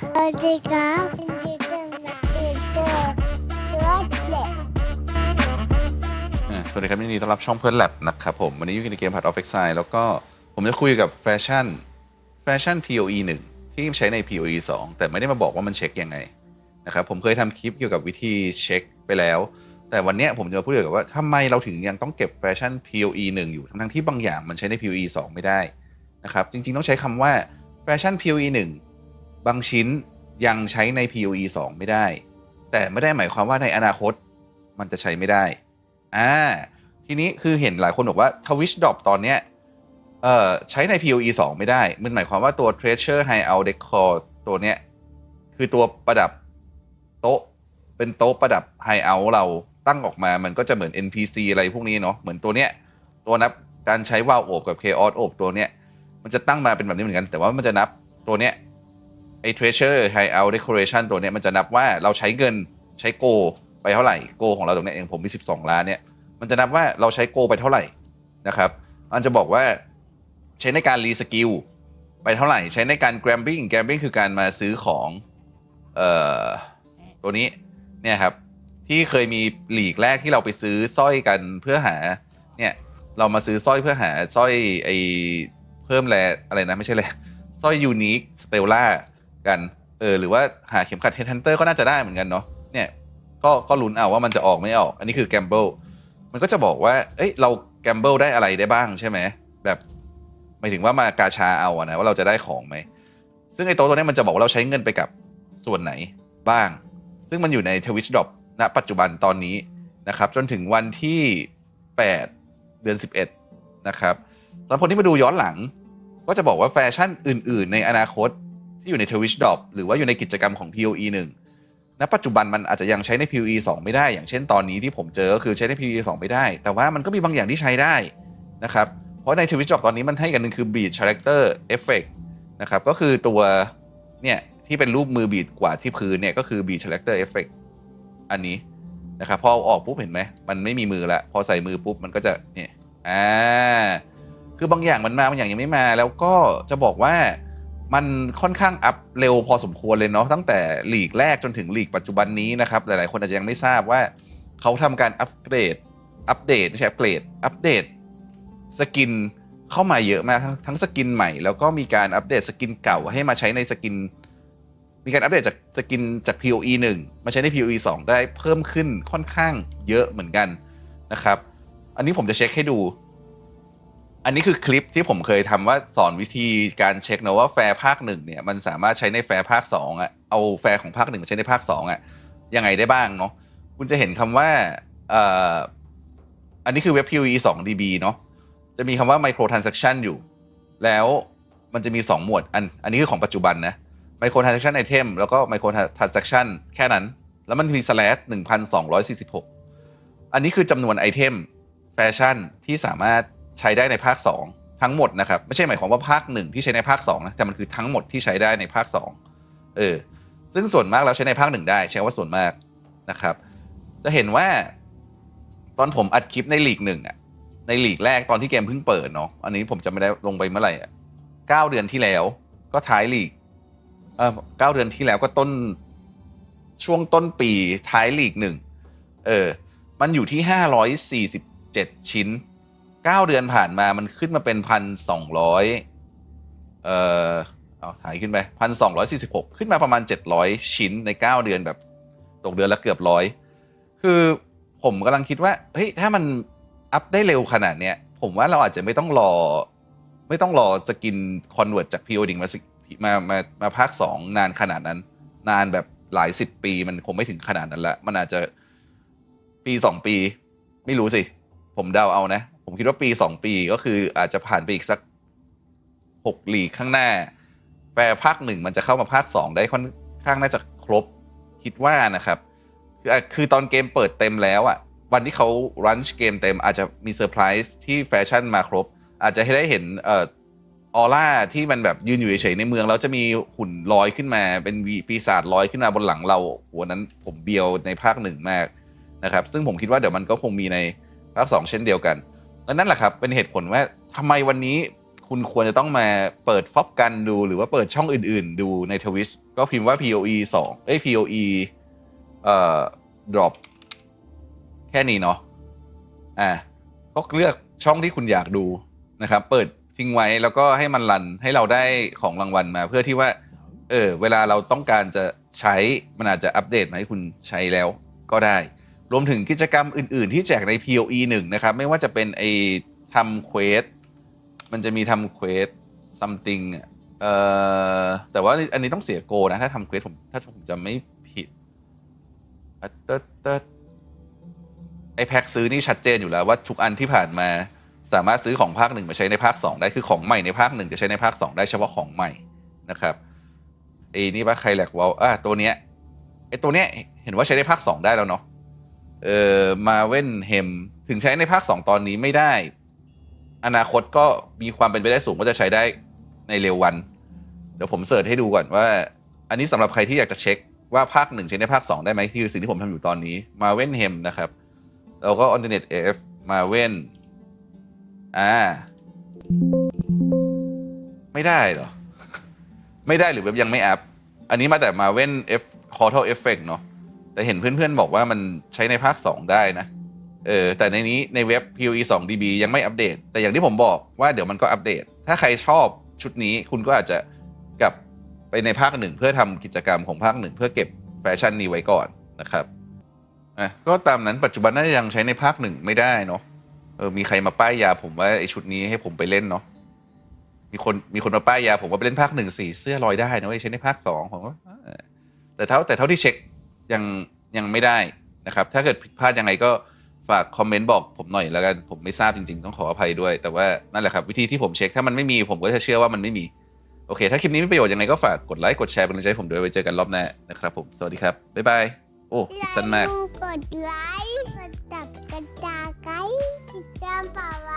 สวัสดีครับยินดีต้อนรับสู่รถเล็กอ่าสวัสดีครับยินดีต้อนรับช่องเพื่อนแลบนะครับผม วันนี้อยู่ในเกม Path of Exile แล้วก็ผมจะคุยกับแฟชั่นแฟชั่น POE 1 ที่ใช้ใน POE 2 แต่ไม่ได้มาบอกว่ามันเช็คยังไงนะครับผมเคยทำคลิปเกี่ยวกับวิธีเช็คไปแล้ว แต่วันเนี้ยผมจะมาพูดเกี่ยวกับว่าทำไมเราถึงยังต้องเก็บแฟชั่น POE 1 อยู่ทั้งๆที่บางอย่างมันใช้ใน POE 2 ไม่ได้นะครับจริงๆต้องใช้คำว่าแฟชั่น POE 1 บางชิ้นยังใช้ใน POE 2 ไม่ได้ แต่ไม่ได้หมายความว่าในอนาคตมันจะใช้ไม่ได้ อ่า ทีนี้คือเห็นหลายคนบอกว่าทวิชด r อ p ตอนเนี้ย เอ่อ ใช้ใน POE 2 ไม่ได้ มันหมายความว่าตัว Treasure Hideout Decor ตัวเนี้ย คือตัวประดับโต๊ะ เป็นโต๊ะประดับ Hideout เราตั้งออกมา มันก็จะเหมือน NPC อะไรพวกนี้เนาะ เหมือนตัวเนี้ย ตัวนับการใช้วาลโอบกับ Chaos โอบตัวเนี้ย มันจะตั้งมาเป็นแบบนี้เหมือนกัน แต่ว่ามันจะนับตัวเนี้ย ไอ้ Treasure Hideout Decoration ตัวเนี้ยมันจะนับว่าเราใช้เงินใช้โก ไปเท่าไหร่โก ของเราตรงเนี้ยเองผมมี 12 ล้านเนี่ยมันจะนับว่าเราใช้โก ไปเท่าไหร่นะครับมันจะบอกว่าใช้ในการรีสกิลไปเท่าไหร่ใช้ในการแกรมบิ้งแกรมบิ้งคือการมาซื้อของเอ่อตัวนี้เนี่ยครับที่เคยมีหลีกแรกที่เราไปซื้อสร้อยกันเพื่อหาเนี่ยเรามาซื้อสร้อยเพื่อหาสร้อยไอเพิ่มแรอะไรนะไม่ใช่แรสร้อยยูนิคสเตลล่า กัน เออ หรือว่าหาเข็มขัดเฮดฮันเตอร์ก็น่าจะได้เหมือนกันเนาะ เนี่ย ก็ ก็ลุ้นเอาว่ามันจะออกไม่ออก อันนี้คือแกมเบิลมันก็จะบอกว่า เอ้ย เราแกมเบิลได้อะไรได้บ้างใช่ไหม แบบหมายถึงว่ามากาชาเอาอะนะว่าเราจะได้ของไหม ซึ่งไอ้โต๊ะตัวนี้มันจะบอกว่าเราใช้เงินไปกับส่วนไหนบ้าง ซึ่งมันอยู่ในทวิชดอ p ณปัจจุบันตอนนี้นะครับ จนถึงวันที่ 8 เดือน 11 นะครับสำหรับคนที่มาดูย้อนหลัง ก็จะบอกว่าแฟชั่นอื่น ๆ ในอนาคต ที่อยู่ในทวิชด r อ p หรือว่าอยู่ในกิจกรรมของ POE 1ณปัจจุบันมันอาจจะยังใช้ใน PoE 2 ไม่ได้ อย่างเช่นตอนนี้ที่ผมเจอก็คือใช้ใน PoE 2 ไม่ได้ แต่ว่ามันก็มีบางอย่างที่ใช้ได้นะครับ เพราะใน Twitch ตอนนี้มันให้กันหนึ่งคือ Beat Character Effect นะครับ ก็คือตัวเนี่ยที่เป็นรูปมือบีดกว่าที่พื้นเนี่ยก็คือ Beat Character Effect อันนี้นะครับพออออกปุ๊บเห็นไหมมันไม่มีมือละพอใส่มือปุ๊บมันก็จะเนี่ยอ่าคือบางอย่างมันมาบางอย่างยังไม่มา แล้วก็จะบอกว่า มันค่อนข้างอัพเร็วพอสมควรเลยเนาะตั้งแต่ลีกแรกจนถึงลีกปัจจุบันนี้นะครับ หลายๆ คนอาจจะยังไม่ทราบว่าเขาทำการอัปเกรด อัปเดตไม่ใช่อัปเกรด อัปเดตสกินเข้ามาเยอะมากทั้งทั้งสกินใหม่ แล้วก็มีการอัปเดตสกินเก่าให้มาใช้ในสกิน มีการอัปเดตจากสกินจาก POE 1 มาใช้ใน POE 2 ได้เพิ่มขึ้นค่อนข้างเยอะเหมือนกันนะครับ อันนี้ผมจะเช็คให้ดู อันนี้คือคลิปที่ผมเคยทำว่าสอนวิธีการเช็คนะว่าแฟร์ภาคหนึ่งเนี่ยมันสามารถใช้ในแฟร์ภาคสองอะเอาแฟร์ของภาคหนึ่งมาใช้ในภาคสองอะยังไงได้บ้างเนาะคุณจะเห็นคำว่าเอ่ออันนี้คือเว็บ POE 2 DB เนาะจะมีคำว่า micro transaction อยู่ แล้วมันจะมี 2 หมวด อันอันนี้คือของปัจจุบันนะ micro transaction item แล้วก็ micro transaction แค่นั้น แล้วมันมี slash 1,246 อันนี้คือจำนวนไอเทมแฟชั่นที่สามารถ ใช้ได้ในภาค 2 ทั้งหมดนะครับ ไม่ใช่หมายความว่าภาค1ที่ใช้ในภาค2นะแต่มันคือทั้งหมดที่ใช้ได้ในภาค 2 เออ ซึ่งส่วนมากเราใช้ในภาค1ได้ ใช้ว่าส่วนมากนะครับ จะเห็นว่า ตอนผมอัดคลิปในลีกหนึ่งอะในลีกแรกตอนที่เกมเพิ่งเปิดเนาะอันนี้ผมจะไม่ได้ลงไปเมื่อไหร่อะเก้าเดือนที่แล้ว ก็ท้ายลีกเออเก้าเดือนที่แล้วก็ต้นช่วงต้นปีท้ายลีกหนึ่งเออ มันอยู่ที่ห้าร้อยสี่สิบเจ็ดชิ้น เก้าเดือนผ่านมามันขึ้นมาเป็นพันสองร้อยเอ่อเอาถ่ายขึ้นไปพันสองร้อยสี่สิบหกขึ้นมาประมาณเจ็ดร้อยชิ้นในเก้าเดือนแบบตกเดือนละเกือบร้อยคือผมกำลังคิดว่าเฮ้ยถ้ามันอัพได้เร็วขนาดเนี้ยผมว่าเราอาจจะไม่ต้องรอ ไม่ต้องรอสกินคอนเวิร์ตจากพีโอดิงมามามามาภาคสองนานขนาดนั้น นานแบบหลายสิบปีมันคงไม่ถึงขนาดนั้นละ มันอาจจะปีสองปี ไม่รู้สิ ผมเดาเอานะ ผมคิดว่าปีสองปีก็คืออาจจะผ่านไปอีกสักหกลีกข้างหน้า แปลภาคหนึ่งมันจะเข้ามาภาคสองได้ค่อนข้างน่าจะครบคิดว่านะครับ คือคือตอนเกมเปิดเต็มแล้วอะวันที่เขารันช์เกมเต็มอาจจะมีเซอร์ไพรส์ที่แฟชั่นมาครบ อาจจะให้ได้เห็นเอ่อออร่าที่มันแบบยืนอยู่เฉยๆในเมือง แล้วจะมีหุ่นลอยขึ้นมาเป็นปีศาจลอยขึ้นมาบนหลังเราวันนั้นผมเบียวในภาคหนึ่งมากนะครับ ซึ่งผมคิดว่าเดี๋ยวมันก็คงมีในภาคสองเช่นเดียวกัน และนั่นแหละครับ เป็นเหตุผลว่าทำไมวันนี้คุณควรจะต้องมาเปิดฟอบกันดูหรือว่าเปิดช่องอื่นๆ ดูในทวิสก็พิมพ์ว่า POE สองเอ้ย POE เอ่อ drop แค่นี้เนาะอะก็เลือกช่องที่คุณอยากดูนะครับ เปิดทิ้งไว้แล้วก็ให้มันรันให้เราได้ของรางวัลมา เพื่อที่ว่า เออ เวลาเราต้องการจะใช้มันอาจจะอัปเดตมาให้คุณใช้แล้วก็ได้ รวมถึงกิจกรรมอื่น ๆ ที่แจกใน POE 1 นะครับ ไม่ว่าจะเป็นไอ้ทำเควสมันจะมีทำเควส something เอ่อแต่ว่าอันนี้ต้องเสียโกนะ ถ้าทำเควสผมถ้าผมจำไม่ผิดเติร์ดเติร์ดไอแพ็กซื้อนี่ชัดเจนอยู่แล้วว่าทุกอันที่ผ่านมาสามารถซื้อของภาคหนึ่งมาใช้ในภาคสองได้คือของใหม่ในภาคหนึ่งจะใช้ในภาคสองได้เฉพาะของใหม่นะครับไอ้นี่ปะใครแหลกวอลอะตัวเนี้ยไอ้ตัวเนี้ยเห็นว่าใช้ในภาคสองได้แล้วเนาะ เอ่อมาเว่นเฮมถึงใช้ในภาคสองตอนนี้ไม่ได้ อนาคตก็มีความเป็นไปได้สูงว่าจะใช้ได้ในเร็ววัน เดี๋ยวผมเสิร์ชให้ดูก่อนว่า อันนี้สำหรับใครที่อยากจะเช็คว่าภาคหนึ่งใช้ในภาคสองได้ไหมที่คือสิ่งที่ผมทำอยู่ตอนนี้มาเว่นเฮมนะครับ แล้วก็ alternate f มาเว่นอ่า ไม่ได้เหรอ ไม่ได้หรือเว็บยังไม่อัพ อันนี้มาแต่มาเว่น F Portal Effect เนาะ แต่เห็นเพื่อนๆบอกว่ามันใช้ในภาค 2 ได้นะ เออ แต่ในนี้ในเว็บ POE 2 DB ยังไม่อัปเดต แต่อย่างที่ผมบอกว่าเดี๋ยวมันก็อัปเดต ถ้าใครชอบชุดนี้คุณก็อาจจะกลับไปในภาคหนึ่งเพื่อทำกิจกรรมของภาคหนึ่งเพื่อเก็บแฟชั่นนี้ไว้ก่อนนะครับอะก็ตามนั้นปัจจุบันน่าจะยังใช้ในภาคหนึ่งไม่ได้เนาะเออมีใครมาป้ายยาผมว่าไอชุดนี้ให้ผมไปเล่นเนาะมีคนมีคนมาป้ายยาผมว่าไปเล่นภาคหนึ่งสี่เสื้อลอยได้นะเว้ยใช้ในภาคสองผมว่าเออแต่เท่าแต่เท่าที่เช็ค ยังยังไม่ได้นะครับ ถ้าเกิดผิดพลาดยังไงก็ฝากคอมเมนต์บอกผมหน่อยแล้วกันผมไม่ทราบจริง ๆ ต้องขออภัยด้วย แต่ว่านั่นแหละครับวิธีที่ผมเช็คถ้ามันไม่มีผมก็จะเชื่อว่ามันไม่มีโอเค ถ้าคลิปนี้ไม่ประโยชน์ยังไงก็ฝากกดไลค์กดแชร์เป็นกำลังใจผมด้วยไว้เจอกันรอบหน้านะครับผม สวัสดีครับ บ๊ายบาย โอ้คิปสั้นมาก กดไลค์ กดตับกระจาไกติดตามป่าไว